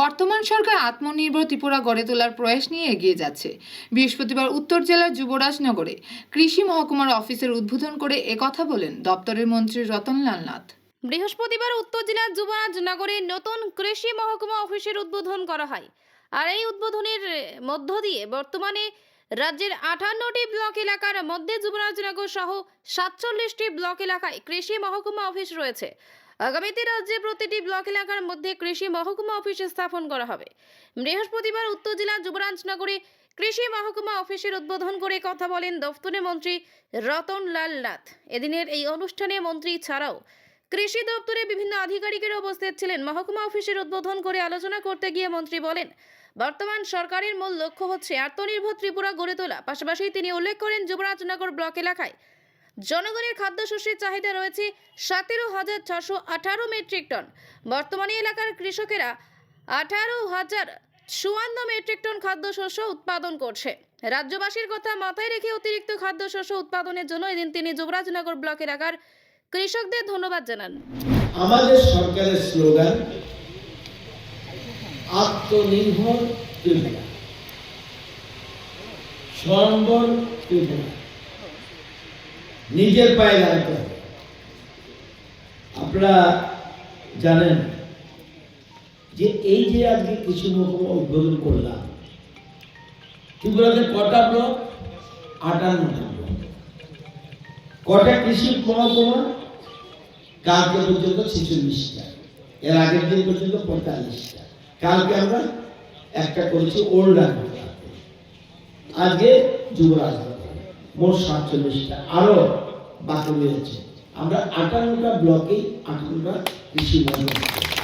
বর্তমান সরকার আত্মনির্ভর ত্রিপুরা গড়ে তোলার প্রয়াস নিয়ে এগিয়ে যাচ্ছে। বৃহস্পতিবার উত্তর জেলার যুবরাজনগরে কৃষি মহকুমার অফিসের উদ্বোধন করে একথা বলেন দপ্তরের মন্ত্রী রতনলাল নাথ। বৃহস্পতিবার উত্তর জেলার যুবরাজ নগরে নতুন কৃষি মহকুমা অফিসের উদ্বোধন করা হয়। আর এই উদ্বোধনের মধ্য দিয়ে বর্তমানে রাজ্যের আটান্নটি ব্লক এলাকার মধ্যে যুবরাজনগর সহ সাতচল্লিশটি ব্লক এলাকায় কৃষি মহকুমা অফিস রয়েছে। আগামীতে রাজ্যে প্রতিটি ব্লক এলাকার মধ্যে কৃষি মহকুমা অফিস স্থাপন করা হবে। বৃহস্পতিবার উত্তর জেলার যুবরাজনগরে কৃষি মহকুমা অফিসের উদ্বোধন করে কথা বলেন দফতরের মন্ত্রী রতন লাল নাথ। এদিনের এই অনুষ্ঠানে মন্ত্রী ছাড়াও কৃষি দপ্তরে বিভিন্ন আধিকারিকেরা উপস্থিত ছিলেন। মহকুমা অফিসের উদ্বোধন করে আলোচনা করতে গিয়ে মন্ত্রী বলেন, বর্তমান সরকারের মূল লক্ষ্য হচ্ছে আত্মনির্ভর ত্রিপুরা গড়ে তোলা। পাশাপাশি তিনি উল্লেখ করেন যুবরাজনগর ব্লক এলাকায় জনগণের খাদ্যশস্যের চাহিদা রয়েছে সতেরো হাজার ছশো আঠারো মেট্রিক টন। বর্তমানে এলাকার কৃষকেরা আঠারো হাজার চুয়ান্ন মেট্রিক টন খাদ্যশস্য উৎপাদন করছে। রাজ্যবাসীর কথা মাথায় রেখে অতিরিক্ত খাদ্যশস্য উৎপাদনের জন্য এদিন তিনি যুবরাজনগর ব্লক এলাকার কৃষকদের ধন্যবাদ জানান। আমাদের সরকারের স্লোগান, আত্মনির্ভর ত্রিপুরা। ত্রিপুরা। নিজের পায়ে দাঁড়াতে হবে। আপনারা জানেন যে এই যে আজকে কৃষি মহকুমা উদ্বোধন করলাম, ত্রিপুরাতে কটা ব্লক? আটান্নটা ব্লক। কটা কৃষি মহকুমা? কালকে পর্যন্ত ছেচল্লিশটা। এর আগের দিন পর্যন্ত পঁয়তাল্লিশটা। কালকে আমরা একটা করেছি ওল্ড আজকে যুবরাজ মোট সাতচল্লিশটা আরও বাকি রয়েছে। আমরা আটান্নটা ব্লকে আটান্নটা কৃষি মন্ডল।